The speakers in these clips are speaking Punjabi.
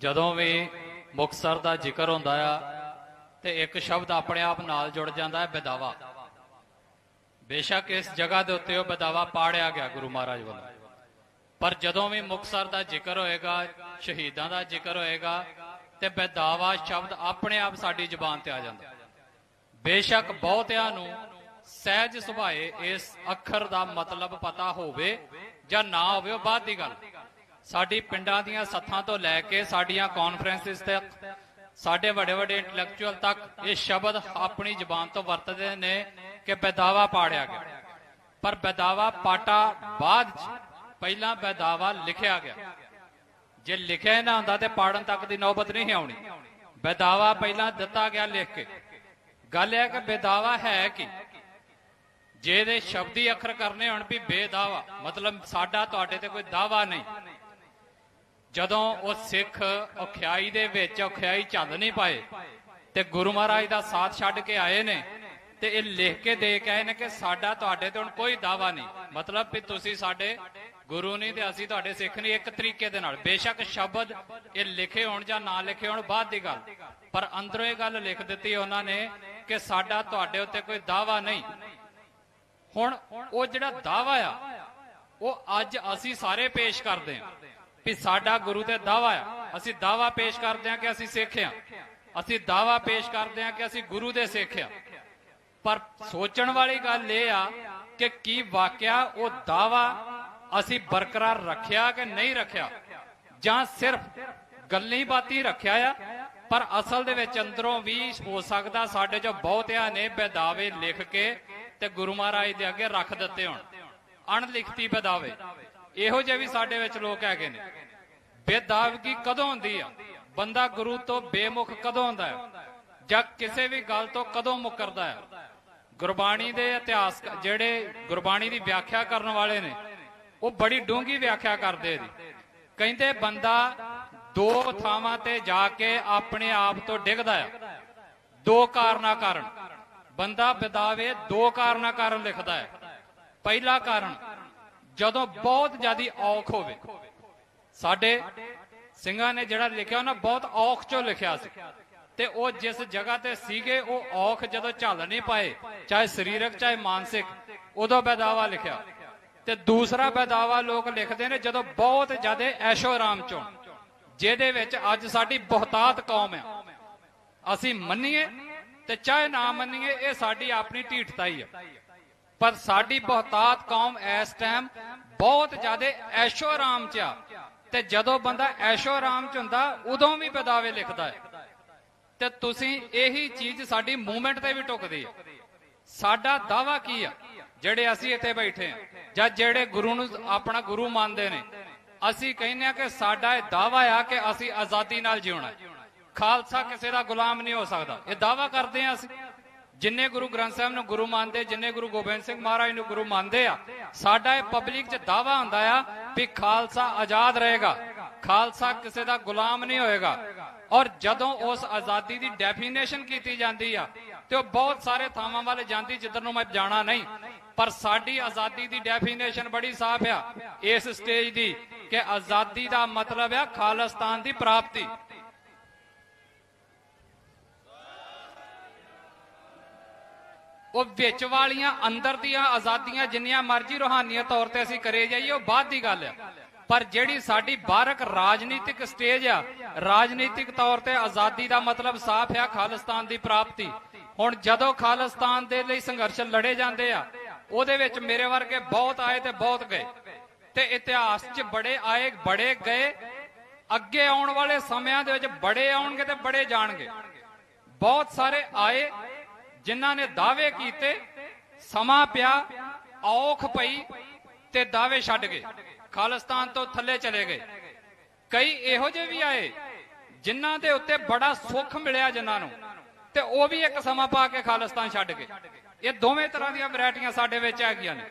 ਜਦੋਂ ਵੀ ਮੁਕਤਸਰ ਦਾ ਜ਼ਿਕਰ ਹੁੰਦਾ ਆ ਤੇ ਇੱਕ ਸ਼ਬਦ ਆਪਣੇ ਆਪ ਨਾਲ ਜੁੜ ਜਾਂਦਾ ਹੈ, ਬਦਾਵਾ। ਬੇਸ਼ੱਕ ਇਸ ਜਗ੍ਹਾ ਦੇ ਉੱਤੇ ਉਹ ਬਦਾਵਾ ਪਾੜਿਆ ਗਿਆ ਗੁਰੂ ਮਹਾਰਾਜ ਵੱਲੋਂ। ਪਰ ਜਦੋਂ ਵੀ ਮੁਕਤਸਰ ਦਾ ਜ਼ਿਕਰ ਹੋਏਗਾ, ਸ਼ਹੀਦਾਂ ਦਾ ਜ਼ਿਕਰ ਹੋਏਗਾ, ਤੇ ਬਦਾਵਾ ਸ਼ਬਦ ਆਪਣੇ ਆਪ ਸਾਡੀ ਜ਼ੁਬਾਨ ਤੇ ਆ ਜਾਂਦਾ। ਬੇਸ਼ੱਕ ਬਹੁਤਿਆਂ ਨੂੰ ਸਹਿਜ ਸੁਭਾਏ ਇਸ ਅੱਖਰ ਦਾ ਮਤਲਬ ਪਤਾ ਹੋਵੇ ਜਾਂ ਨਾ ਹੋਵੇ, ਉਹ ਬਾਅਦ ਦੀ ਗੱਲ। ਸਾਡੀ ਪਿੰਡਾਂ ਦੀਆਂ ਸੱਥਾਂ ਤੋਂ ਲੈ ਕੇ ਸਾਡੀਆਂ ਕਾਨਫਰੰਸਿਸ ਤੱਕ, ਸਾਡੇ ਵੱਡੇ ਵੱਡੇ ਇੰਟੈਲੈਕਚੁਅਲ ਤੱਕ ਇਹ ਸ਼ਬਦ ਆਪਣੀ ਜ਼ੁਬਾਨ ਤੋਂ ਵਰਤਦੇ ਨੇ ਕਿ ਬਦਾਵਾ ਪਾੜਿਆ ਗਿਆ। ਪਰ ਬਦਾਵਾ ਪਾਟਾ ਬਾਅਦ ਚ ਪਹਿਲਾਂ ਬਦਾਵਾ ਲਿਖਿਆ ਗਿਆ। ਜੇ ਲਿਖਿਆ ਨਾ ਹੁੰਦਾ ਤੇ ਪਾੜਨ ਤੱਕ ਦੀ ਨੌਬਤ ਨਹੀਂ ਆਉਣੀ। ਬਦਾਵਾ ਪਹਿਲਾਂ ਦਿੱਤਾ ਗਿਆ ਲਿਖ ਕੇ। ਗੱਲ ਇਹ ਹੈ ਕਿ ਬੇਦਾਵਾ ਹੈ ਕਿ? ਜੇ ਸ਼ਬਦੀ ਅੱਖਰ ਕਰਨੇ ਹੋਣ ਵੀ ਬੇਦਾਵਾ, ਮਤਲਬ ਸਾਡਾ ਤੁਹਾਡੇ ਤੇ ਕੋਈ ਦਾਵਾ ਨਹੀਂ। ਜਦੋਂ ਉਹ ਸਿੱਖ ਔਖਿਆਈ ਦੇ ਵਿੱਚ ਔਖਿਆਈ ਝੱਲ ਨਹੀਂ ਪਾਏ ਤੇ ਗੁਰੂ ਮਹਾਰਾਜ ਦਾ ਸਾਥ ਛੱਡ ਕੇ ਆਏ ਨੇ ਤੇ ਇਹ ਲਿਖ ਕੇ ਦੇ ਕੇ ਆਏ ਨੇ ਕਿ ਸਾਡਾ ਤੁਹਾਡੇ ਤੇ ਹੁਣ ਕੋਈ ਦਾਵਾ ਨਹੀਂ। ਮਤਲਬ ਵੀ ਤੁਸੀਂ ਸਾਡੇ ਗੁਰੂ ਨਹੀਂ ਤੇ ਅਸੀਂ ਤੁਹਾਡੇ ਸਿੱਖ ਨਹੀਂ, ਇੱਕ ਤਰੀਕੇ ਦੇ ਨਾਲ। ਬੇਸ਼ੱਕ ਸ਼ਬਦ ਇਹ ਲਿਖੇ ਹੋਣ ਜਾਂ ਨਾ ਲਿਖੇ ਹੋਣ ਬਾਅਦ ਦੀ ਗੱਲ। ਪਰ ਅੰਦਰੋਂ ਇਹ ਗੱਲ ਲਿਖ ਦਿੱਤੀ ਉਹਨਾਂ ਨੇ ਕਿ ਸਾਡਾ ਤੁਹਾਡੇ ਉੱਤੇ ਕੋਈ ਦਾਵਾ ਨਹੀਂ। ਹੁਣ ਉਹ ਜਿਹੜਾ ਦਾਵਾ ਆ, ਉਹ ਅੱਜ ਅਸੀਂ ਸਾਰੇ ਪੇਸ਼ ਕਰਦੇ ਹਾਂ। ਵੀ ਸਾਡਾ ਗੁਰੂ ਤੇ ਦਾਵਾ ਆ। ਅਸੀਂ ਦਾਵਾ ਪੇਸ਼ ਕਰਦੇ ਹਾਂ ਕਿ ਅਸੀਂ ਸਿੱਖ ਆ ਅਸੀਂ ਦਾਵਾ ਪੇਸ਼ ਕਰਦੇ ਹਾਂ ਕਿ ਅਸੀਂ ਗੁਰੂ ਦੇ ਸਿੱਖ ਆ ਪਰ ਸੋਚਣ ਵਾਲੀ ਗੱਲ ਇਹ ਆ ਕਿ ਕੀ ਵਾਕਿਆ ਉਹ ਦਾਵਾ ਅਸੀਂ ਬਰਕਰਾਰ ਰੱਖਿਆ ਕਿ ਨਹੀਂ ਰੱਖਿਆ? ਜਾਂ ਸਿਰਫ ਗੱਲਾਂ ਬਾਤੀ ਰੱਖਿਆ ਆ? ਪਰ ਅਸਲ ਦੇ ਵਿੱਚ ਅੰਦਰੋਂ ਵੀ ਹੋ ਸਕਦਾ ਸਾਡੇ ਚੋਂ ਬਹੁਤਿਆਂ ਨੇ ਬੇਦਾਵੇ ਲਿਖ ਕੇ ਤੇ ਗੁਰੂ ਮਹਾਰਾਜ ਦੇ ਅੱਗੇ ਰੱਖ ਦਿੱਤੇ ਹੋਣ। ਅਣਲਿਖਤੀ ਬੇਦਾਵੇ। ਇਹੋ ਜਿਹੇ ਵੀ ਸਾਡੇ ਵਿੱਚ ਲੋਕ ਹੈਗੇ ਨੇ। ਬੇਦਾਵਗੀ ਕਦੋਂ ਹੁੰਦੀ ਆ? ਬੰਦਾ ਗੁਰੂ ਤੋਂ ਬੇਮੁਖ ਕਦੋਂ ਹੁੰਦਾ ਹੈ? ਜਾਂ ਕਿਸੇ ਵੀ ਗੱਲ ਤੋਂ ਕਦੋਂ ਮੁਕਰਦਾ ਹੈ? ਗੁਰਬਾਣੀ ਦੇ ਇਤਿਹਾਸ ਜਿਹੜੇ ਗੁਰਬਾਣੀ ਦੀ ਵਿਆਖਿਆ ਕਰਨ ਵਾਲੇ ਨੇ, ਉਹ ਬੜੀ ਡੂੰਗੀ ਵਿਆਖਿਆ ਕਰਦੇ ਨੇ। ਕਹਿੰਦੇ ਬੰਦਾ ਦੋ ਥਾਵਾਂ ਤੇ ਜਾ ਕੇ ਆਪਣੇ ਆਪ ਤੋਂ ਡਿੱਗਦਾ ਹੈ ਦੋ ਕਾਰਨਾਂ ਕਾਰਨ। ਬੰਦਾ ਬਿਦਾਵੇ ਦੋ ਕਾਰਨਾਂ ਕਾਰਨ ਲਿਖਦਾ ਹੈ। ਪਹਿਲਾ ਕਾਰਨ ਜਦੋਂ ਬਹੁਤ ਜ਼ਿਆਦੀ ਔਖ ਹੋਵੇ। ਸਾਡੇ ਸਿੰਘਾਂ ਨੇ ਜਿਹੜਾ ਲਿਖਿਆ, ਉਹਨਾਂ ਬਹੁਤ ਔਖ ਚੋਂ ਲਿਖਿਆ ਸੀ। ਤੇ ਉਹ ਜਿਸ ਜਗ੍ਹਾ ਤੇ ਸੀਗੇ, ਉਹ ਔਖ ਜਦੋਂ ਝੱਲ ਨਹੀਂ ਪਾਏ, ਚਾਹੇ ਸਰੀਰਕ, ਚਾਹੇ ਮਾਨਸਿਕ, ਉਦੋਂ ਬੇਦਾਵਾ ਲਿਖਿਆ। ਤੇ ਦੂਸਰਾ ਬੇਦਾਵਾ ਲੋਕ ਲਿਖਦੇ ਨੇ ਜਦੋਂ ਬਹੁਤ ਜ਼ਿਆਦਾ ਐਸ਼ੋ ਆਰਾਮ ਚੋਂ, ਜਿਹਦੇ ਵਿੱਚ ਅੱਜ ਸਾਡੀ ਬਹੁਤਾਤ ਕੌਮ ਹੈ ਅਸੀਂ ਮੰਨੀਏ ਤੇ ਚਾਹੇ ਨਾ ਮੰਨੀਏ, ਇਹ ਸਾਡੀ ਆਪਣੀ ਢੀਠਤਾ ਹੀ ਹੈ ਪਰ ਸਾਡੀ ਬਹੁਤਾਤ ਕੌਮ ਇਸ ਟਾਈਮ ਬਹੁਤ ਜ਼ਿਆਦਾ ਐਸ਼ੋ ਆਰਾਮ ਚ ਆ। ਤੇ ਜਦੋਂ ਬੰਦਾ ਐਸ਼ੋ ਆਰਾਮ ਚ ਹੁੰਦਾ, ਉਦੋਂ ਵੀ ਬਦਾਵੇ ਲਿਖਦਾ ਹੈ। ਤੇ ਤੁਸੀਂ ਇਹੀ ਚੀਜ਼ ਸਾਡੀ ਮੂਵਮੈਂਟ ਤੇ ਵੀ ਟੁਕਦੀ ਹੈ। ਸਾਡਾ ਦਾਵਾ ਕੀ ਆ? ਜਿਹੜੇ ਅਸੀਂ ਇੱਥੇ ਬੈਠੇ ਆ ਜਾਂ ਜਿਹੜੇ ਗੁਰੂ ਨੂੰ ਆਪਣਾ ਗੁਰੂ ਮੰਨਦੇ ਨੇ, ਅਸੀਂ ਕਹਿੰਦੇ ਆ ਕਿ ਸਾਡਾ ਇਹ ਦਾਵਾ ਆ ਕਿ ਅਸੀਂ ਆਜ਼ਾਦੀ ਨਾਲ ਜਿਉਣਾ ਖਾਲਸਾ ਕਿਸੇ ਦਾ ਗੁਲਾਮ ਨਹੀਂ ਹੋ ਸਕਦਾ। ਇਹ ਦਾਵਾ ਕਰਦੇ ਆ ਅਸੀਂ। ਜਿੰਨੇ ਗੁਰੂ ਗ੍ਰੰਥ ਸਾਹਿਬ ਨੂੰ ਗੁਰੂ ਮੰਨਦੇ, ਜਿੰਨੇ ਗੁਰੂ ਗੋਬਿੰਦ ਸਿੰਘ ਮਹਾਰਾਜ ਨੂੰ ਗੁਰੂ ਮੰਨਦੇ ਆ, ਸਾਡਾ ਇਹ ਪਬਲਿਕ 'ਚ ਦਾਵਾ ਹੁੰਦਾ ਆ ਵੀ ਖਾਲਸਾ ਆਜ਼ਾਦ ਰਹੇਗਾ। ਖਾਲਸਾ ਕਿਸੇ ਦਾ ਗੁਲਾਮ ਨਹੀਂ ਹੋਏਗਾ। ਔਰ ਜਦੋਂ ਉਸ ਆਜ਼ਾਦੀ ਦੀ ਡੈਫੀਨੇਸ਼ਨ ਕੀਤੀ ਜਾਂਦੀ ਆ, ਤੇ ਉਹ ਬਹੁਤ ਸਾਰੇ ਥਾਵਾਂ ਵੱਲ ਜਾਂਦੀ ਜਿੱਧਰ ਨੂੰ ਮੈਂ ਜਾਣਾ ਨਹੀਂ, ਪਰ ਸਾਡੀ ਆਜ਼ਾਦੀ ਦੀ ਡੈਫੀਨੇਸ਼ਨ ਬੜੀ ਸਾਫ਼ ਆ। ਇਸ ਸਟੇਜ ਦੀ ਕਿ ਆਜ਼ਾਦੀ ਦਾ ਮਤਲਬ ਆ ਖਾਲਿਸਤਾਨ ਦੀ ਪ੍ਰਾਪਤੀ। ਉਹ ਵਿੱਚ ਵਾਲੀਆਂ, ਅੰਦਰ ਦੀਆਂ ਆਜ਼ਾਦੀਆਂ ਜਿੰਨੀਆਂ ਮਰਜ਼ੀ ਰੋਹਾਨੀਅਤ ਤੌਰ ਤੇ ਅਸੀਂ ਕਰੇ ਜਾਈਏ, ਉਹ ਬਾਅਦ ਦੀ ਗੱਲ ਆ। ਪਰ ਜਿਹੜੀ ਸਾਡੀ ਬਾਰਕ ਰਾਜਨੀਤਿਕ ਸਟੇਜ ਆ, ਰਾਜਨੀਤਿਕ ਤੌਰ ਤੇ ਆਜ਼ਾਦੀ ਦਾ ਮਤਲਬ ਸਾਫ਼ ਆ, ਖਾਲਿਸਤਾਨ ਦੀ ਪ੍ਰਾਪਤੀ। ਹੁਣ ਜਦੋਂ ਖਾਲਿਸਤਾਨ ਦੇ ਲਈ ਸੰਘਰਸ਼ ਲੜੇ ਜਾਂਦੇ ਆ, ਉਹਦੇ ਵਿੱਚ ਮੇਰੇ ਵਰਗੇ ਬਹੁਤ ਆਏ ਤੇ ਬਹੁਤ ਗਏ। ਤੇ ਇਤਿਹਾਸ 'ਚ ਬੜੇ ਆਏ, ਬੜੇ ਗਏ। ਅੱਗੇ ਆਉਣ ਵਾਲੇ ਸਮਿਆਂ ਦੇ ਵਿੱਚ ਬੜੇ ਆਉਣਗੇ ਤੇ ਬੜੇ ਜਾਣਗੇ। ਬਹੁਤ ਸਾਰੇ ਆਏ ਜਿਨ੍ਹਾਂ ਨੇ ਦਾਅਵੇ ਕੀਤੇ, ਸਮਾਂ ਪਿਆ, ਔਖ ਪਈ ਤੇ ਦਾਅਵੇ ਛੱਡ ਗਏ। ਖਾਲਿਸਤਾਨ ਤੋਂ ਥੱਲੇ ਚਲੇ ਗਏ। ਕਈ ਇਹੋ ਜਿਹੇ ਵੀ ਆਏ ਜਿਨ੍ਹਾਂ ਦੇ ਉੱਤੇ ਬੜਾ ਸੁੱਖ ਮਿਲਿਆ ਜਿਨ੍ਹਾਂ ਨੂੰ ਤੇ ਉਹ ਵੀ ਇੱਕ ਸਮਾਂ ਪਾ ਕੇ ਖਾਲਿਸਤਾਨ ਛੱਡ ਗਏ। ਇਹ ਦੋਵੇਂ ਤਰ੍ਹਾਂ ਦੀਆਂ ਵੈਰਾਈਟੀਆਂ ਸਾਡੇ ਵਿੱਚ ਹੈਗੀਆਂ ਨੇ।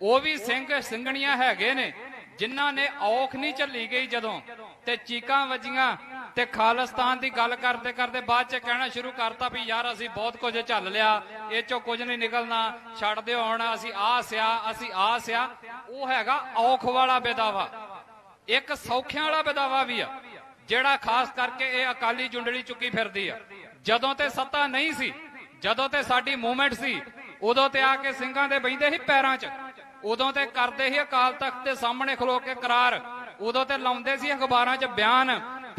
ਉਹ ਵੀ ਸਿੰਘ ਸਿੰਘਣੀਆਂ ਹੈਗੇ ਨੇ ਜਿਨ੍ਹਾਂ ਨੇ ਔਖ ਨਹੀਂ ਝੱਲੀ ਗਈ ਜਦੋਂ ਤੇ ਚੀਕਾਂ ਵੱਜੀਆਂ ਤੇ ਖਾਲਿਸਤਾਨ ਦੀ ਗੱਲ ਕਰਦੇ ਕਰਦੇ ਬਾਅਦ ਚ ਕਹਿਣਾ ਸ਼ੁਰੂ ਕਰਤਾ ਵੀ ਯਾਰ ਅਸੀਂ ਬਹੁਤ ਕੁਝ ਝੱਲ ਲਿਆ, ਇਹ ਚੋਂ ਕੁਝ ਨਹੀਂ ਨਿਕਲਣਾ, ਛੱਡ ਦਿਓ ਹੁਣ, ਅਸੀਂ ਆ ਸਿਆ, ਅਸੀਂ ਆ ਸਿਆ। ਉਹ ਹੈਗਾ ਔਖ ਵਾਲਾ ਬੇਦਾਵਾ ਇੱਕ ਸੌਖਿਆਂ ਵਾਲਾ ਬੇਦਾਵਾ ਵੀ ਆ, ਜਿਹੜਾ ਖਾਸ ਕਰਕੇ ਇਹ ਅਕਾਲੀ ਜੁੰਡਲੀ ਚੁੱਕੀ ਫਿਰਦੀ ਆ। ਜਦੋਂ ਤੇ ਸੱਤਾ ਨਹੀਂ ਸੀ, ਜਦੋਂ ਤੇ ਸਾਡੀ ਮੂਵਮੈਂਟ ਸੀ, ਉਦੋਂ ਤੇ ਆ ਕੇ ਸਿੰਘਾਂ ਦੇ ਬੈਂਦੇ ਸੀ ਪੈਰਾਂ 'ਚ। ਉਦੋਂ ਤੇ ਕਰਦੇ ਸੀ ਅਕਾਲ ਤਖਤ ਦੇ ਸਾਹਮਣੇ ਖਲੋ ਕੇ ਕਰਾਰ। ਉਦੋਂ ਤੇ ਲਾਉਂਦੇ ਸੀ ਅਖਬਾਰਾਂ 'ਚ ਬਿਆਨ।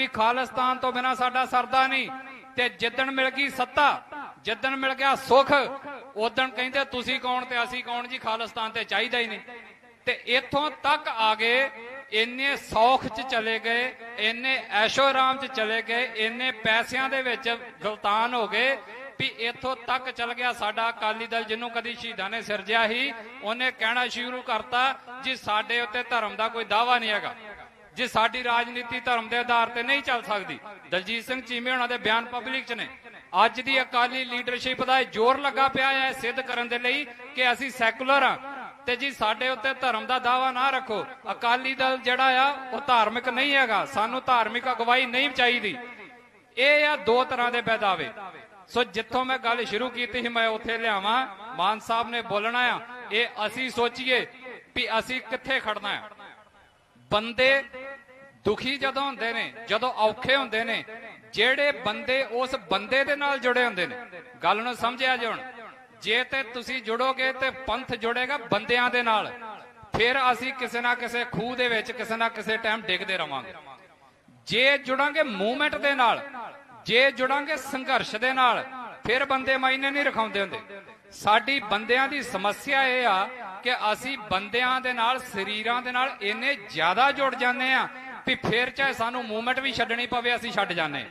ਵੀ ਖਾਲਿਸਤਾਨ ਤੋਂ ਬਿਨਾ ਸਾਡਾ ਸਰਦਾ ਨਹੀਂ। ਤੇ ਜਿੱਦਣ ਮਿਲ ਗਈ ਸੱਤਾ, ਜਿੱਦਣ ਮਿਲ ਗਿਆ ਸੁਖ ਉਦੋਂ ਕਹਿੰਦੇ ਤੁਸੀਂ ਕੌਣ ਤੇ ਅਸੀਂ ਕੌਣ ਜੀ, ਖਾਲਿਸਤਾਨ ਤੇ ਚਾਹੀਦਾ ਹੀ ਨਹੀਂ। ਤੇ ਇੱਥੋਂ ਤੱਕ ਆ ਗਏ, ਇੰਨੇ ਸੌਖ ਚ ਚਲੇ ਗਏ, ਇੰਨੇ ਐਸ਼ੋ ਆਰਾਮ ਚ ਚਲੇ ਗਏ, ਇੰਨੇ ਪੈਸਿਆਂ ਦੇ ਵਿੱਚ ਗਲਤਾਨ ਹੋ ਗਏ ਵੀ ਇੱਥੋਂ ਤੱਕ ਚਲ ਗਿਆ ਸਾਡਾ ਅਕਾਲੀ ਦਲ ਜਿਹਨੂੰ ਕਦੀ ਸ਼ਹੀਦਾਂ ਨੇ ਸਿਰਜਿਆ ਸੀ ਉਹਨੇ ਕਹਿਣਾ ਸ਼ੁਰੂ ਕਰਤਾ ਜੀ, ਸਾਡੇ ਉੱਤੇ ਧਰਮ ਦਾ ਕੋਈ ਦਾਵਾ ਨਹੀਂ ਹੈਗਾ। ਜੇ ਸਾਡੀ ਰਾਜਨੀਤੀ ਧਰਮ ਦੇ ਆਧਾਰ ਤੇ ਨਹੀਂ ਚੱਲ ਸਕਦੀ। ਦਲਜੀਤ ਸਿੰਘ ਚੀਮੇ ਉਹਨਾਂ ਦੇ ਬਿਆਨ ਪਬਲਿਕ 'ਚ ਨੇ। ਅੱਜ ਦੀ ਅਕਾਲੀ ਲੀਡਰਸ਼ਿਪ ਦਾ ਇਹ ਜ਼ੋਰ ਲੱਗਾ ਪਿਆ ਹੈ ਸਿੱਧ ਕਰਨ ਦੇ ਲਈ ਕਿ ਅਸੀਂ ਸੈਕੂਲਰ ਆ ਤੇ ਜੀ ਸਾਡੇ ਉੱਤੇ ਧਰਮ ਦਾ ਦਾਵਾ ਨਾ ਰੱਖੋ। ਅਕਾਲੀ ਦਲ ਜਿਹੜਾ ਆ, ਉਹ ਧਾਰਮਿਕ ਨਹੀਂ ਹੈਗਾ। ਸਾਨੂੰ ਧਾਰਮਿਕ ਅਗਵਾਈ ਨਹੀਂ ਚਾਹੀਦੀ। ਇਹ ਆ ਦੋ ਤਰ੍ਹਾਂ ਦੇ ਬੈਦਾਵੇ ਸੋ ਜਿੱਥੋਂ ਮੈਂ ਗੱਲ ਸ਼ੁਰੂ ਕੀਤੀ ਸੀ, ਮੈਂ ਉੱਥੇ ਲਿਆਵਾਂ। ਮਾਨ ਸਾਹਿਬ ਨੇ ਬੋਲਣਾ ਆ, ਇਹ ਅਸੀਂ ਸੋਚੀਏ ਵੀ ਅਸੀਂ ਕਿੱਥੇ ਖੜਨਾ ਆ। ਬੰਦੇ ਦੁਖੀ ਜਦੋਂ ਹੁੰਦੇ ਨੇ, ਜਦੋਂ ਔਖੇ ਹੁੰਦੇ ਨੇ, ਜਿਹੜੇ ਬੰਦੇ ਉਸ ਬੰਦੇ ਦੇ ਨਾਲ ਜੁੜੇ ਹੁੰਦੇ ਨੇ। ਗੱਲ ਨੂੰ ਸਮਝਿਆ ਜੀ ਹੁਣ। ਜੇ ਤੇ ਤੁਸੀਂ ਜੁੜੋਗੇ ਤੇ ਪੰਥ ਜੁੜੇਗਾ ਬੰਦਿਆਂ ਦੇ ਨਾਲ। ਫਿਰ ਅਸੀਂ ਕਿਸੇ ਨਾ ਕਿਸੇ ਖੂਹ ਦੇ ਵਿੱਚ, ਕਿਸੇ ਨਾ ਕਿਸੇ ਟਾਈਮ ਡਿੱਗਦੇ ਰਵਾਂਗੇ। ਜੇ ਜੁੜਾਂਗੇ ਮੂਵਮੈਂਟ ਦੇ ਨਾਲ, ਜੇ ਜੁੜਾਂਗੇ ਸੰਘਰਸ਼ ਦੇ ਨਾਲ, ਫਿਰ ਬੰਦੇ ਮਾਇਨੇ ਨਹੀਂ ਰਖਾਉਂਦੇ ਹੁੰਦੇ। ਸਾਡੀ ਬੰਦਿਆਂ ਦੀ ਸਮੱਸਿਆ ਇਹ ਆ ਕਿ ਅਸੀਂ ਬੰਦਿਆਂ ਦੇ ਨਾਲ, ਸਰੀਰਾਂ ਦੇ ਨਾਲ ਇੰਨੇ ਜ਼ਿਆਦਾ ਜੁੜ ਜਾਂਦੇ ਆ ਵੀ ਫਿਰ ਚਾਹੇ ਸਾਨੂੰ ਮੂਵਮੈਂਟ ਵੀ ਛੱਡਣੀ ਪਵੇ, ਅਸੀਂ ਛੱਡ ਜਾਂਦੇ।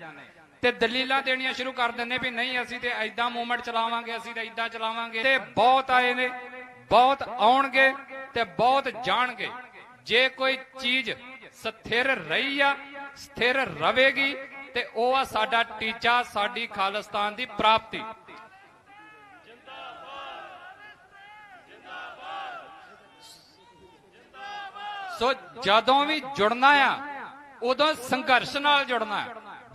ਤੇ ਦਲੀਲਾਂ ਦੇਣੀਆਂ ਸ਼ੁਰੂ ਕਰ ਦਿੰਦੇ ਵੀ ਨਹੀਂ, ਅਸੀਂ ਤੇ ਐਦਾਂ ਮੂਵਮੈਂਟ ਚਲਾਵਾਂਗੇ, ਅਸੀਂ ਤੇ ਐਦਾਂ ਚਲਾਵਾਂਗੇ। ਤੇ ਬਹੁਤ ਆਏ ਨੇ, ਬਹੁਤ ਆਉਣਗੇ ਤੇ ਬਹੁਤ ਜਾਣਗੇ। ਜੇ ਕੋਈ ਚੀਜ਼ ਸਥਿਰ ਰਹੀ ਆ, ਸਥਿਰ ਰਵੇਗੀ, ਤੇ ਉਹ ਆ ਸਾਡਾ ਟੀਚਾ, ਸਾਡੀ ਖਾਲਿਸਤਾਨ ਦੀ ਪ੍ਰਾਪਤੀ। ਸੋ ਜਦੋਂ ਵੀ ਜੁੜਨਾ ਆ, ਉਦੋਂ ਸੰਘਰਸ਼ ਨਾਲ ਜੁੜਨਾ,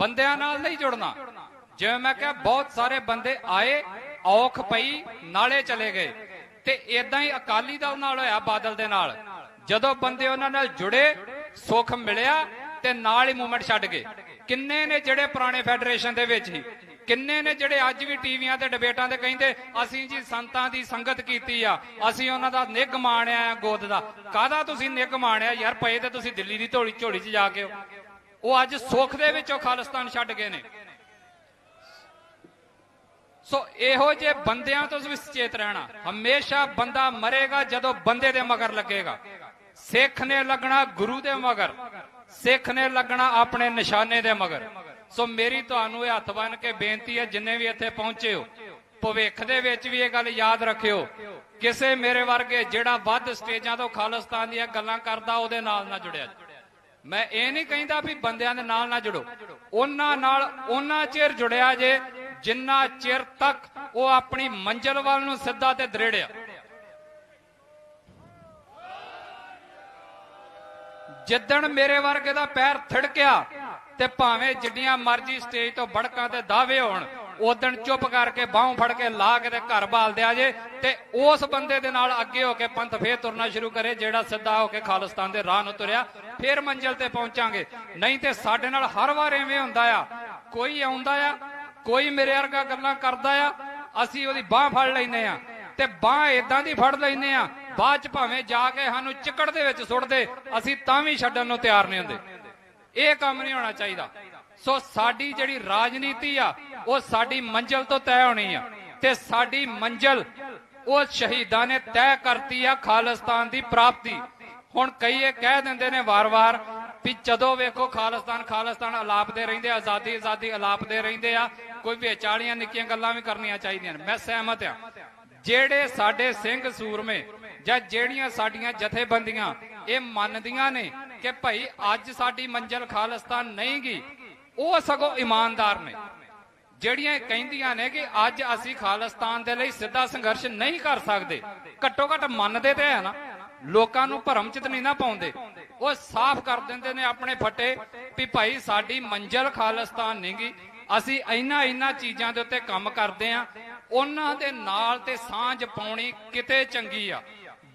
ਬੰਦਿਆਂ ਨਾਲ ਨਹੀਂ ਜੁੜਨਾ। ਜਿਵੇਂ ਮੈਂ ਕਿਹਾ, ਬਹੁਤ ਸਾਰੇ ਬੰਦੇ ਆਏ, ਔਖ ਪਈ, ਨਾਲੇ ਚਲੇ ਗਏ। ਤੇ ਇਦਾਂ ਹੀ ਅਕਾਲੀ ਦਲ ਨਾਲ ਹੋਇਆ, ਬਾਦਲ ਦੇ ਨਾਲ। ਜਦੋਂ ਬੰਦੇ ਉਹਨਾਂ ਨਾਲ ਜੁੜੇ, ਸੁੱਖ ਮਿਲਿਆ ਤੇ ਨਾਲ ਹੀ ਮੂਵਮੈਂਟ ਛੱਡ ਗਏ। ਕਿੰਨੇ ਨੇ ਜਿਹੜੇ ਪੁਰਾਣੇ ਫੈਡਰੇਸ਼ਨ ਦੇ ਵਿੱਚ ਹੀ ਕਿੰਨੇ ਨੇ ਜਿਹੜੇ ਅੱਜ ਵੀ ਟੀਵੀਆਂ ਤੇ ਡਿਬੇਟਾਂ ਤੇ ਕਹਿੰਦੇ, ਅਸੀਂ ਜੀ ਸੰਤਾਂ ਦੀ ਸੰਗਤ ਕੀਤੀ ਆ, ਅਸੀਂ ਉਹਨਾਂ ਦਾ ਨਿੱਘ ਮਾਣਿਆ ਗੋਦ ਦਾ। ਕਾਹਦਾ ਤੁਸੀਂ ਨਿੱਘ ਮਾਣਿਆ? ਯਾਰ ਪਏ ਤੇ ਤੁਸੀਂ ਦਿੱਲੀ ਦੀ ਢੋਲੀ ਝੋਲੀ 'ਚ ਜਾ ਕੇ ਹੋ। ਉਹ ਅੱਜ ਸੁੱਖ ਦੇ ਵਿੱਚੋਂ ਖਾਲਿਸਤਾਨ ਛੱਡ ਗਏ ਨੇ। ਸੋ ਇਹੋ ਜੇ ਬੰਦਿਆਂ ਤੋਂ ਵੀ ਸੁਚੇਤ ਰਹਿਣਾ। ਹਮੇਸ਼ਾ ਬੰਦਾ ਮਰੇਗਾ ਜਦੋਂ ਬੰਦੇ ਦੇ ਮਗਰ ਲੱਗੇਗਾ। ਸਿੱਖ ਨੇ ਲੱਗਣਾ ਗੁਰੂ ਦੇ ਮਗਰ। ਸਿੱਖ ਨੇ ਲੱਗਣਾ ਆਪਣੇ ਨਿਸ਼ਾਨੇ ਦੇ ਮਗਰ। ਸੋ ਮੇਰੀ ਤੁਹਾਨੂੰ ਇਹ ਹੱਥ ਬੰਨ ਕੇ ਬੇਨਤੀ ਹੈ, ਜਿੰਨੇ ਵੀ ਇੱਥੇ ਪਹੁੰਚੇ ਹੋ, ਭਵਿੱਖ ਦੇ ਵਿੱਚ ਵੀ ਇਹ ਗੱਲ ਯਾਦ ਰੱਖਿਓ ਕਿਸੇ ਮੇਰੇ ਵਰਗੇ ਜਿਹੜਾ ਵੱਧ ਸਟੇਜਾਂ ਤੋਂ ਖਾਲਿਸਤਾਨ ਦੀਆਂ ਗੱਲਾਂ ਕਰਦਾ, ਉਹਦੇ ਨਾਲ ਨਾ ਜੁੜਿਆ ਮੈਂ ਇਹ ਨਹੀਂ ਕਹਿੰਦਾ ਵੀ ਬੰਦਿਆਂ ਦੇ ਨਾਲ ਨਾ ਜੁੜੋ। ਉਹਨਾਂ ਨਾਲ ਉਹਨਾਂ ਚਿਰ ਜੁੜਿਆ ਜੇ, ਜਿੰਨਾ ਚਿਰ ਤੱਕ ਉਹ ਆਪਣੀ ਮੰਜ਼ਿਲ ਵੱਲ ਨੂੰ ਸਿੱਧਾ ਤੇ ਦ੍ਰਿੜਿਆ। ਜਿੱਦਣ ਮੇਰੇ ਵਰਗੇ ਦਾ ਪੈਰ ਥੜਕਿਆ ਤੇ ਭਾਵੇਂ ਜਿੱਡੀਆਂ ਮਰਜ਼ੀ ਸਟੇਜ ਤੋਂ ਬੜਕਾਂ ਤੇ ਦਾਅਵੇ ਹੋਣ ਉਦਣ ਚੁੱਪ ਕਰਕੇ ਬਾਹ ਫੜ ਕੇ ਲਾ ਕੇ ਤੇ ਘਰ ਬਾਲ ਦਿਆ ਜੇ ਤੇ ਉਸ ਬੰਦੇ ਦੇ ਨਾਲ ਅੱਗੇ ਹੋ ਕੇ ਪੰਥ ਫੇਰ ਤੁਰਨਾ ਸ਼ੁਰੂ ਕਰੇ, ਜਿਹੜਾ ਸਿੱਧਾ ਹੋ ਕੇ ਖਾਲਿਸਤਾਨ ਦੇ ਰਾਹ ਨੂੰ ਤੁਰਿਆ, ਫੇਰ ਮੰਜ਼ਿਲ ਤੇ ਪਹੁੰਚਾਂਗੇ। ਨਹੀਂ ਤੇ ਸਾਡੇ ਨਾਲ ਹਰ ਵਾਰ ਐਵੇਂ ਹੁੰਦਾ ਆ, ਕੋਈ ਆਉਂਦਾ ਆ, ਕੋਈ ਮੇਰੇ ਵਰਗਾ ਗੱਲਾਂ ਕਰਦਾ ਆ, ਅਸੀਂ ਉਹਦੀ ਬਾਹ ਫੜ ਲੈਨੇ ਆ ਤੇ ਬਾਹ ਇਦਾਂ ਦੀ ਫੜ ਲੈਨੇ ਆ, ਬਾਅਦ ਚ ਭਾਵੇਂ ਜਾ ਕੇ ਸਾਨੂੰ ਚਿੱਕੜ ਦੇ ਵਿੱਚ ਸੁੱਟਦੇ, ਅਸੀਂ ਤਾਂ ਵੀ ਛੱਡਣ ਨੂੰ ਤਿਆਰ ਨਹੀਂ ਹੁੰਦੇ। ਇਹ ਕੰਮ ਨਹੀਂ ਹੋਣਾ ਚਾਹੀਦਾ। ਸੋ ਸਾਡੀ ਜਿਹੜੀ ਰਾਜਨੀਤੀ ਆ, ਉਹ ਸਾਡੀ ਮੰਜ਼ਲ ਤੋਂ ਤੈਅ ਹੋਣੀ ਆ ਤੇ ਸਾਡੀ ਮੰਜ਼ਲ ਉਹ ਸ਼ਹੀਦਾਂ ਨੇ ਤੈਅ ਕਰਤੀ ਆ ਖਾਲਿਸਤਾਨ ਦੀ ਪ੍ਰਾਪਤੀ। ਹੁਣ ਕਈ ਇਹ ਕਹਿ ਦਿੰਦੇ ਨੇ ਵਾਰ-ਵਾਰ ਵੀ ਜਦੋਂ ਵੇਖੋ ਖਾਲਿਸਤਾਨ ਖਾਲਿਸਤਾਨ ਅਲਾਪਦੇ ਰਹਿੰਦੇ ਆਜ਼ਾਦੀ ਆਜ਼ਾਦੀ ਅਲਾਪਦੇ ਰਹਿੰਦੇ ਆ। ਕੋਈ ਵਿੱਚ ਵਾਲੀਆਂ ਨਿੱਕੀਆਂ ਗੱਲਾਂ ਵੀ ਕਰਨੀਆਂ ਚਾਹੀਦੀਆਂ ਨੇ। ਮੈਂ ਸਹਿਮਤ ਆ। ਜਿਹੜੇ ਸਾਡੇ ਸਿੰਘ ਸੂਰਮੇ ਜਾਂ ਜਿਹੜੀਆਂ ਸਾਡੀਆਂ ਜਥੇਬੰਦੀਆਂ, ਇਹ ਮੰਨਦੀਆਂ ਨੇ ਕਿ ਭਾਈ ਅੱਜ ਸਾਡੀ ਮੰਜ਼ਲ ਖਾਲਿਸਤਾਨ ਨਹੀਂ ਗਈ ਉਹ ਸਗੋਂ ਇਮਾਨਦਾਰ ਨੇ। ਜਿਹੜੀਆਂ ਕਹਿੰਦੀਆਂ ਨੇ ਕਿ ਅੱਜ ਅਸੀਂ ਖਾਲਿਸਤਾਨ ਦੇ ਲਈ ਸਿੱਧਾ ਸੰਘਰਸ਼ ਨਹੀਂ ਕਰ ਸਕਦੇ, ਘੱਟੋ ਘੱਟ ਮੰਨਦੇ ਤੇ ਹੈ ਨਾ। ਲੋਕਾਂ ਨੂੰ ਭਰਮ ਚ ਨਹੀਂ ਨਾ ਪਾਉਂਦੇ। ਉਹ ਸਾਫ਼ ਕਰ ਦਿੰਦੇ ਨੇ ਆਪਣੇ ਫੱਟੇ ਵੀ ਭਾਈ ਸਾਡੀ ਮੰਜ਼ਲ ਖਾਲਿਸਤਾਨ ਨਹੀਂ ਗਈ ਅਸੀਂ ਇੰਨਾ ਇੰਨਾ ਚੀਜ਼ਾਂ ਦੇ ਉੱਤੇ ਕੰਮ ਕਰਦੇ ਆ। ਉਹਨਾਂ ਦੇ ਨਾਲ ਤੇ ਸਾਂਝ ਪਾਉਣੀ ਕਿਤੇ ਚੰਗੀ ਆ।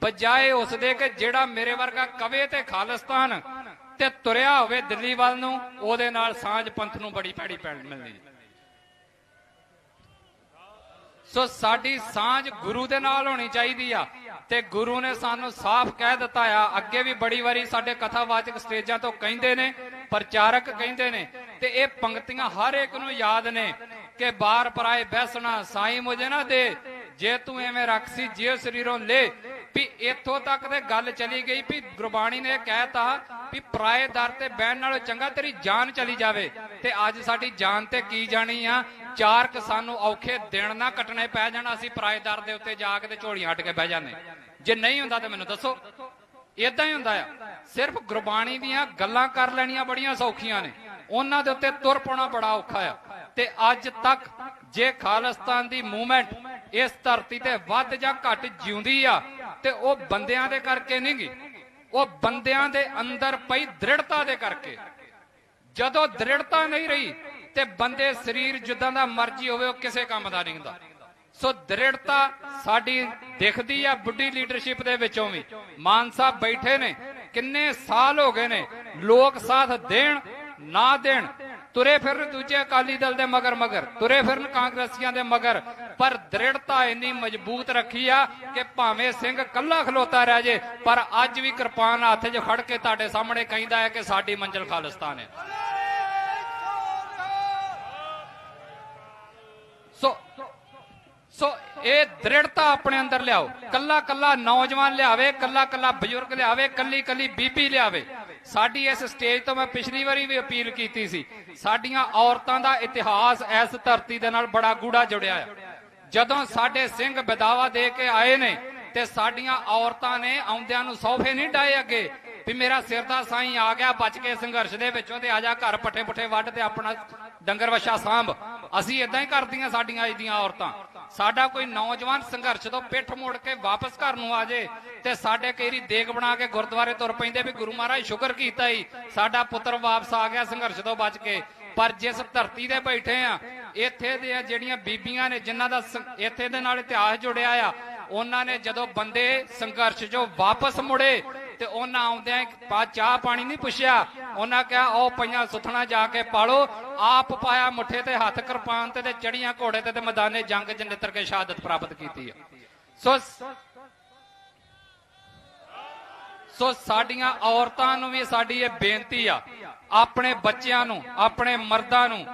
ਬਜਾਏ ਉਸ ਦੇ ਕਿ ਜਿਹੜਾ ਮੇਰੇ ਵਰਗਾ ਕਵੇ ਤੇ ਖਾਲਿਸਤਾਨ ਤੇ ਤੁਰਿਆ ਹੋਵੇ ਦਿੱਲੀ ਵੱਲ ਨੂੰ, ਉਹਦੇ ਨਾਲ ਸਾਂਝ ਪੰਥ ਨੂੰ ਬੜੀ ਭੈੜੀ ਪੈਣ ਮਿਲਣੀ। ਸੋ ਸਾਡੀ ਸਾਂਝ ਗੁਰੂ ਦੇ ਨਾਲ ਹੋਣੀ ਚਾਹੀਦੀ ਆ ਤੇ ਗੁਰੂ ਨੇ ਸਾਨੂੰ ਸਾਫ਼ ਕਹਿ ਦਿੱਤਾ ਆ। ਅੱਗੇ ਵੀ ਬੜੀ ਵਾਰੀ ਸਾਡੇ ਕਥਾਵਾਚਕ ਸਟੇਜਾਂ ਤੋਂ ਕਹਿੰਦੇ ਨੇ, ਪ੍ਰਚਾਰਕ ਕਹਿੰਦੇ ਨੇ ਤੇ ਇਹ ਪੰਕਤੀਆਂ ਹਰ ਇੱਕ ਨੂੰ ਯਾਦ ਨੇ ਕਿ ਬਾਰ ਪਰਾਏ ਬੈਸਣਾ ਸਾਈ ਮੁਝੇ ਨਾ ਦੇ, ਜੇ ਤੂੰ ਐਵੇਂ ਰੱਖਸੀ ਜੇ ਸਰੀਰੋਂ ਲੈ ਵੀ ਇੱਥੋਂ ਤੱਕ ਤੇ ਗੱਲ ਚਲੀ ਗਈ ਵੀ ਗੁਰਬਾਣੀ ਨੇ ਕਹਿਤਾ ਵੀ ਪਰਾਏ ਦਰ ਤੇ ਬਹਿਣ ਨਾਲੋਂ ਚੰਗਾ ਤੇਰੀ ਜਾਨ ਚਲੀ ਜਾਵੇ। ਤੇ ਅੱਜ ਸਾਡੀ ਜਾਨ ਤੇ ਕੀ ਜਾਣੀ ਆ? ਚਾਰ ਕ ਔਖੇ ਦਿਨ ਨਾ ਕੱਟਣੇ ਪੈ ਜਾਣ, ਅਸੀਂ ਪਰਾਏ ਦਰ ਦੇ ਉੱਤੇ ਜਾ ਕੇ ਤੇ ਝੋਲੀਆਂ ਹਟ ਕੇ ਬਹਿ ਜਾਂਦੇ। ਜੇ ਨਹੀਂ ਹੁੰਦਾ ਤਾਂ ਮੈਨੂੰ ਦੱਸੋ ਇਦਾਂ ਹੀ ਹੁੰਦਾ ਆ। ਸਿਰਫ ਗੁਰਬਾਣੀ ਦੀਆਂ ਗੱਲਾਂ ਕਰ ਲੈਣੀਆਂ ਬੜੀਆਂ ਸੌਖੀਆਂ ਨੇ। ਉਹਨਾਂ ਦੇ ਉੱਤੇ ਤੁਰ ਪਾਉਣਾ ਬੜਾ ਔਖਾ ਆ। ਤੇ ਅੱਜ ਤੱਕ ਜੇ ਖਾਲਿਸਤਾਨ ਦੀ ਮੂਵਮੈਂਟ ਇਸ ਧਰਤੀ ਤੇ ਵੱਧ ਜਾਂ ਘੱਟ ਜਿਉਂਦੀ ਆ ਤੇ ਉਹ ਬੰਦਿਆਂ ਦੇ ਕਰਕੇ ਨਹੀਂ ਗੀ ਉਹ ਬੰਦਿਆਂ ਦੇ ਅੰਦਰ ਪਈ ਦ੍ਰਿੜਤਾ ਦੇ ਕਰਕੇ। ਜਦੋਂ ਦ੍ਰਿੜਤਾ ਨਹੀਂ ਰਹੀ ਤੇ ਬੰਦੇ ਸਰੀਰ ਜਿੱਦਾਂ ਦਾ ਮਰਜ਼ੀ ਹੋਵੇ, ਉਹ ਕਿਸੇ ਕੰਮ ਦਾ ਨਹੀਂ ਹੁੰਦਾ। ਸੋ ਦ੍ਰਿੜਤਾ ਸਾਡੀ ਦਿਖਦੀ ਆ ਬੁੱਢੀ ਲੀਡਰਸ਼ਿਪ ਦੇ ਵਿੱਚੋਂ ਵੀ। ਮਾਨ ਸਾਹਿਬ ਬੈਠੇ ਨੇ, ਕਿੰਨੇ ਸਾਲ ਹੋ ਗਏ ਨੇ। ਲੋਕ ਸਾਥ ਦੇਣ, ਨਾ ਦੇਣ ਤੁਰੇ ਫਿਰਨ ਦੂਜੇ ਅਕਾਲੀ ਦਲ ਦੇ ਮਗਰ ਮਗਰ, ਤੁਰੇ ਫਿਰਨ ਕਾਂਗਰਸੀਆਂ ਦੇ ਮਗਰ, ਪਰ ਦ੍ਰਿੜਤਾ ਇੰਨੀ ਮਜ਼ਬੂਤ ਰੱਖੀ ਆ ਕਿ ਭਾਵੇਂ ਸਿੰਘ ਕੱਲਾ ਖਲੋਤਾ ਰਹਿ ਜੇ, ਪਰ ਅੱਜ ਵੀ ਕਿਰਪਾਨ ਹੱਥ 'ਚ ਫੜ ਕੇ ਤੁਹਾਡੇ ਸਾਹਮਣੇ ਕਹਿੰਦਾ ਹੈ ਕਿ ਸਾਡੀ ਮੰਜ਼ਿਲ ਖਾਲਿਸਤਾਨ ਹੈ। ਸੋ ਸੋ ਇਹ ਦ੍ਰਿੜਤਾ ਆਪਣੇ ਅੰਦਰ ਲਿਆਓ। ਕੱਲਾ ਕੱਲਾ ਨੌਜਵਾਨ ਲਿਆਵੇ ਕੱਲਾ ਕੱਲਾ ਬਜ਼ੁਰਗ ਲਿਆਵੇ ਕੱਲੀ ਕੱਲੀ ਬੀਬੀ ਲਿਆਵੇ। ਸਾਡੀ ਇਸ ਸਟੇਜ ਤੋਂ ਮੈਂ ਪਿਛਲੀ ਵਾਰੀ ਵੀ ਅਪੀਲ ਕੀਤੀ ਸੀ, ਸਾਡੀਆਂ ਔਰਤਾਂ ਦਾ ਇਤਿਹਾਸ ਇਸ ਧਰਤੀ ਦੇ ਨਾਲ ਬੜਾ ਗੂੜਾ ਜੁੜਿਆ ਹੈ ਜਦੋਂ ਸਾਡੇ ਸਿੰਘ ਬਦਾਵਾ ਦੇ ਕੇ ਆਏ ਨੇ ਤੇ ਸਾਡੀਆਂ ਔਰਤਾਂ ਨੇ ਆਉਂਦਿਆਂ ਨੂੰ ਸੌਫੇ ਨਹੀਂ ਡਾਏ ਅੱਗੇ, ਵੀ ਮੇਰਾ ਸਿਰ ਦਾ ਸਾਈਂ ਆ ਗਿਆ, ਬਚ ਕੇ ਸੰਘਰਸ਼ ਦੇ ਵਿੱਚੋਂ ਤੇ ਆ ਜਾ ਘਰ ਪੱਠੇ ਪੁੱਠੇ ਵੱਢ ਤੇ ਆਪਣਾ ਡੰਗਰ ਵਛਾ ਸਾਂਭ। ਅਸੀਂ ਇਦਾਂ ਹੀ ਕਰਦੀਆਂ ਸਾਡੀਆਂ ਅੱਜ ਦੀਆਂ ਔਰਤਾਂ। ਸਾਡਾ ਕੋਈ ਨੌਜਵਾਨ ਸੰਘਰਸ਼ ਤੋਂ ਪਿੱਠ ਮੋੜ ਕੇ ਵਾਪਸ ਘਰ ਨੂੰ ਆ ਜੇ ਤੇ ਸਾਡੇ ਕਈ ਰੀ ਦੇਗ ਬਣਾ ਕੇ ਗੁਰਦੁਆਰੇ ਤੁਰ ਪੈਂਦੇ ਵੀ ਗੁਰੂ ਮਹਾਰਾਜ ਸ਼ੁਕਰ ਕੀਤਾ ਹੀ ਸਾਡਾ ਪੁੱਤਰ ਵਾਪਸ ਆ ਗਿਆ ਸੰਘਰਸ਼ ਤੋਂ ਬਚ ਕੇ। ਪਰ ਜਿਸ ਧਰਤੀ ਤੇ ਬੈਠੇ ਆ, ਇੱਥੇ ਦੇ ਜਿਹੜੀਆਂ ਬੀਬੀਆਂ ਨੇ ਜਿਨ੍ਹਾਂ ਦਾ ਇੱਥੇ ਦੇ ਨਾਲ ਇਤਿਹਾਸ ਜੁੜਿਆ ਆ, ਉਹਨਾਂ ਨੇ ਜਦੋਂ ਬੰਦੇ ਸੰਘਰਸ਼ ਚੋਂ ਵਾਪਸ ਮੁੜੇ ਤੇ ਉਹਨਾਂ ਆਉਂਦਿਆਂ ਪਾ ਚਾਹ ਪਾਣੀ ਨਹੀਂ ਪੁੱਛਿਆ। ਉਹਨਾਂ ਕਿਹਾ ਉਹ ਪਈਆਂ ਸੁਥਣਾ ਜਾ ਕੇ ਪਾਲੋ। ਆਪ ਪਾਇਆ ਮੁੱਠੇ ਤੇ ਹੱਥ ਕਿਰਪਾਨ ਤੇ ਤੇ ਚੜੀਆਂ ਘੋੜੇ ਤੇ ਤੇ ਮੈਦਾਨੇ ਜੰਗ ਚ ਨਿੱਤਰ ਕੇ ਸ਼ਹਾਦਤ ਪ੍ਰਾਪਤ ਕੀਤੀ ਆ। ਸੋ ਸੋ ਸਾਡੀਆਂ ਔਰਤਾਂ ਨੂੰ ਵੀ ਸਾਡੀ ਇਹ ਬੇਨਤੀ ਆ। ਆਪਣੇ ਬੱਚਿਆਂ ਨੂੰ, ਆਪਣੇ ਮਰਦਾਂ ਨੂੰ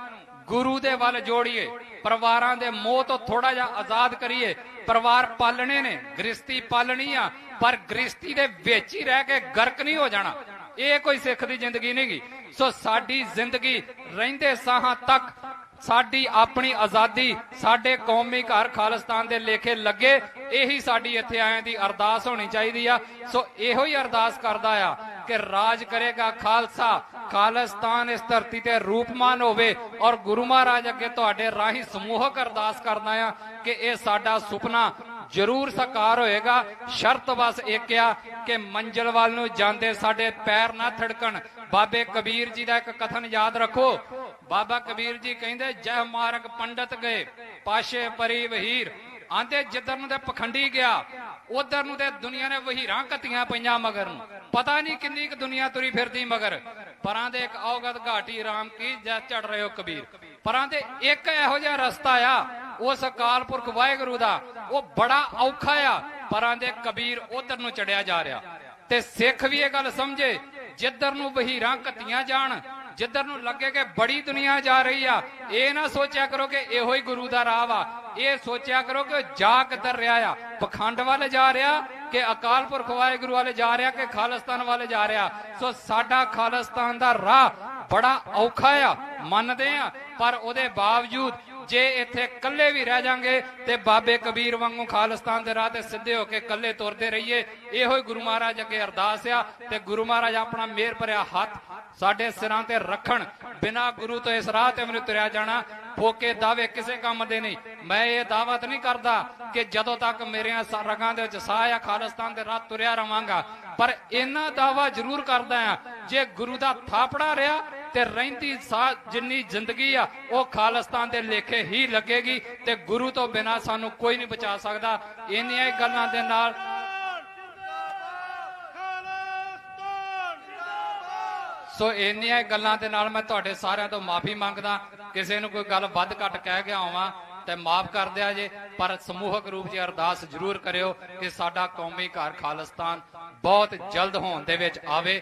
ਗੁਰੂ ਦੇ ਵੱਲ ਜੋੜੀਏ। ਪਰਿਵਾਰਾਂ ਦੇ ਮੋਹ ਤੋਂ ਥੋੜਾ ਜਿਹਾ ਆਜ਼ਾਦ ਕਰੀਏ। ਪਰਿਵਾਰ ਪਾਲਣੇ ਨੇ ਗ੍ਰਸਤੀ ਪਾਲਣੀ ਆ, ਪਰ ਗ੍ਰਸਤੀ ਦੇ ਵਿੱਚ ਹੀ ਰਹਿ ਕੇ ਗਰਕ ਨਹੀਂ ਹੋ ਜਾਣਾ। ਇਹ ਕੋਈ ਸਿੱਖ ਦੀ ਜ਼ਿੰਦਗੀ ਨਹੀਂਗੀ ਸੋ ਸਾਡੀ ਜ਼ਿੰਦਗੀ ਰਹਿੰਦੇ ਸਾਹਾਂ ਤੱਕ ਸਾਡੀ ਆਪਣੀ ਆਜ਼ਾਦੀ, ਸਾਡੇ ਕੌਮੀ ਘਰ ਖਾਲਿਸਤਾਨ ਦੇ ਲੇਖੇ ਲੱਗੇ, ਇਹੀ ਸਾਡੀ ਇੱਥੇ ਆਇਆਂ ਦੀ ਅਰਦਾਸ ਹੋਣੀ ਚਾਹੀਦੀ ਆ। ਸੋ ਇਹੋ ਹੀ ਅਰਦਾਸ ਕਰਦਾ ਆ ਕਿ ਰਾਜ ਕਰੇਗਾ ਖਾਲਸਾ। ਖਾਲਿਸਤਾਨ ਇਸ ਧਰਤੀ ਤੇ ਰੂਪਮਾਨ ਹੋਵੇ ਔਰ ਗੁਰੂ ਮਹਾਰਾਜ ਅੱਗੇ ਤੁਹਾਡੇ ਰਾਹੀਂ ਸਮੂਹਕ ਅਰਦਾਸ ਕਰਦਾ ਆ ਕਿ ਇਹ ਸਾਡਾ ਸੁਪਨਾ ਜ਼ਰੂਰ ਸਾਕਾਰ ਹੋਏਗਾ। ਸ਼ਰਤ ਬਸ ਇੱਕ ਆ ਕਿ ਮੰਜ਼ਲ ਵੱਲ ਨੂੰ ਜਾਂਦੇ ਸਾਡੇ ਪੈਰ ਨਾ ਥੜਕਣ। ਬਾਬੇ ਕਬੀਰ ਜੀ ਦਾ ਇੱਕ ਕਥਨ ਯਾਦ ਰੱਖੋ। ਬਾਬਾ ਕਬੀਰ ਜੀ ਕਹਿੰਦੇ, ਜਹ ਮਾਰਗ ਪੰਡਤ ਗਏ, ਪਾਸ਼ੇ ਪਰੀ ਵਹੀਰ। ਆਂਦੇ ਜਿੱਧਰ ਨੂੰ ਤੇ ਪਖੰਡੀ ਗਿਆ। ਉਧਰ ਨੂੰ ਤੇ ਦੁਨੀਆ ਨੇ ਵਹੀਰਾਂ ਕੱਤੀਆਂ ਪਈਆਂ ਮਗਰ ਨੂੰ। ਪਤਾ ਨਹੀਂ ਕਿੰਨੀ ਕੁ ਦੁਨੀਆ ਤੁਰੀ ਫਿਰਦੀ ਮਗਰ। ਪਰਾਂ ਦੇ ਇੱਕ ਔਗਤ ਘਾਟੀ ਰਾਮ ਕੀ ਜੈ ਚੜ ਰਹੇ ਹੋ ਕਬੀਰ। ਪਰਾਂ ਦੇ ਇੱਕ ਇਹੋ ਜਿਹਾ ਰਸਤਾ ਆ, ਉਸ ਅਕਾਲ ਪੁਰਖ ਵਾਹਿਗੁਰੂ ਦਾ। ਉਹ ਬੜਾ ਔਖਾ ਆ, ਪਰਾਂ ਦੇ ਕਬੀਰ ਉਧਰ ਨੂੰ ਚੜਿਆ ਜਾ ਰਿਹਾ। ਤੇ ਸਿੱਖ ਵੀ ਇਹ ਗੱਲ ਸਮਝੇ, ਜਿੱਧਰ ਨੂੰ ਵਹੀਰਾਂ ਕੱਤੀਆਂ ਜਾਣ, ਜਿੱਧਰ ਨੂੰ ਲੱਗੇ ਕਿ ਬੜੀ ਦੁਨੀਆ ਜਾ ਰਹੀ ਆ, ਇਹ ਨਾ ਸੋਚਿਆ ਕਰੋ ਕਿ ਇਹੋ ਹੀ ਗੁਰੂ ਦਾ ਰਾਹ ਵਾ। ਇਹ ਸੋਚਿਆ ਕਰੋ ਕਿ ਜਾ ਕਿੱਧਰ ਰਿਹਾ ਆ। ਪਖੰਡ ਵੱਲ ਜਾ ਰਿਹਾ ਕਿ ਅਕਾਲ ਪੁਰਖ ਵਾਹਿਗੁਰੂ ਵਾਲੇ ਜਾ ਰਿਹਾ ਕਿ ਖਾਲਿਸਤਾਨ ਵਾਲੇ ਜਾ ਰਿਹਾ। ਸੋ ਸਾਡਾ ਖਾਲਿਸਤਾਨ ਦਾ ਰਾਹ ਬੜਾ ਔਖਾ ਆ, ਮੰਨਦੇ ਆ, ਪਰ ਉਹਦੇ ਬਾਵਜੂਦ ਜੇ ਇੱਥੇ ਇਕੱਲੇ ਵੀ ਰਹਿ ਜਾਾਂਗੇ ਤੇ ਬਾਬੇ ਕਬੀਰ ਵਾਂਗੂ ਖਾਲਿਸਤਾਨ ਦੇ ਰਾਹ ਤੇ ਸਿੱਧੇ ਹੋ ਕੇ ਇਕੱਲੇ ਤੁਰਦੇ ਰਹੀਏ, ਇਹੋ ਹੀ ਗੁਰੂ ਮਹਾਰਾਜ ਅੱਗੇ ਅਰਦਾਸ ਆ ਤੇ ਗੁਰੂ ਮਹਾਰਾਜ ਆਪਣਾ ਮਿਹਰ ਭਰਿਆ ਹੱਥ ਸਾਡੇ ਸਿਰਾਂ ਤੇ ਰੱਖਣ। ਬਿਨਾ ਗੁਰੂ ਤੋਂ ਇਸ ਰਾਹ ਤੇ ਮੈਨੂੰ ਤੁਰਿਆ ਜਾਣਾ, ਫੋਕੇ ਦਾਅਵੇ ਕਿਸੇ ਕੰਮ ਦੇ ਨਹੀਂ। ਮੈਂ ਇਹ ਦਾਅਵਤ ਨਹੀਂ ਕਰਦਾ ਕਿ ਜਦੋਂ ਤੱਕ ਮੇਰੀਆਂ ਰਗਾਂ ਦੇ ਵਿੱਚ ਸਾਹ ਆ ਖਾਲਿਸਤਾਨ ਦੇ ਰਾਹ ਤੁਰਿਆ ਰਵਾਂਗਾ। ਪਰ ਇਹਨਾਂ ਦਾਅਵਾ ਜ਼ਰੂਰ ਕਰਦਾ ਆ ਜੇ ਗੁਰੂ ਦਾ ਥਾਪੜਾ ਰਿਹਾ ਤੇ ਰਹਿੰਦੀ ਸਾਹ ਜਿੰਨੀ ਜ਼ਿੰਦਗੀ ਆ, ਉਹ ਖਾਲਿਸਤਾਨ ਦੇ ਲੇਖੇ ਹੀ ਲੱਗੇਗੀ ਤੇ ਗੁਰੂ ਤੋਂ ਬਿਨਾ ਸਾਨੂੰ ਕੋਈ ਨਹੀਂ ਬਚਾ ਸਕਦਾ। ਇੰਨੀਆਂ ਹੀ ਗੱਲਾਂ ਦੇ ਨਾਲ ਸੋ ਇੰਨੀਆਂ ਗੱਲਾਂ ਦੇ ਨਾਲ ਮੈਂ ਤੁਹਾਡੇ ਸਾਰਿਆਂ ਤੋਂ ਮਾਫੀ ਮੰਗਦਾ। ਕਿਸੇ ਨੂੰ ਕੋਈ ਗੱਲ ਵੱਧ ਘੱਟ ਕਹਿ ਗਿਆ ਹੋਵਾਂ ਤੇ ਮਾਫ ਕਰ ਦਿਆ ਜੇ, ਪਰ ਸਮੂਹਕ ਰੂਪ 'ਚ ਅਰਦਾਸ ਜ਼ਰੂਰ ਕਰਿਓ ਕਿ ਸਾਡਾ ਕੌਮੀ ਘਰ ਖਾਲਿਸਤਾਨ ਬਹੁਤ ਜਲਦ ਹੋਣ ਦੇ ਵਿੱਚ ਆਵੇ।